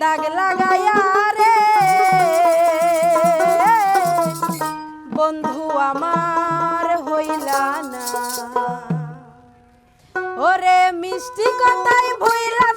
দাগ লাগাইয়া রে। বন্ধু আমার হইলা না। ওরে মিষ্টি কথাই ভইলা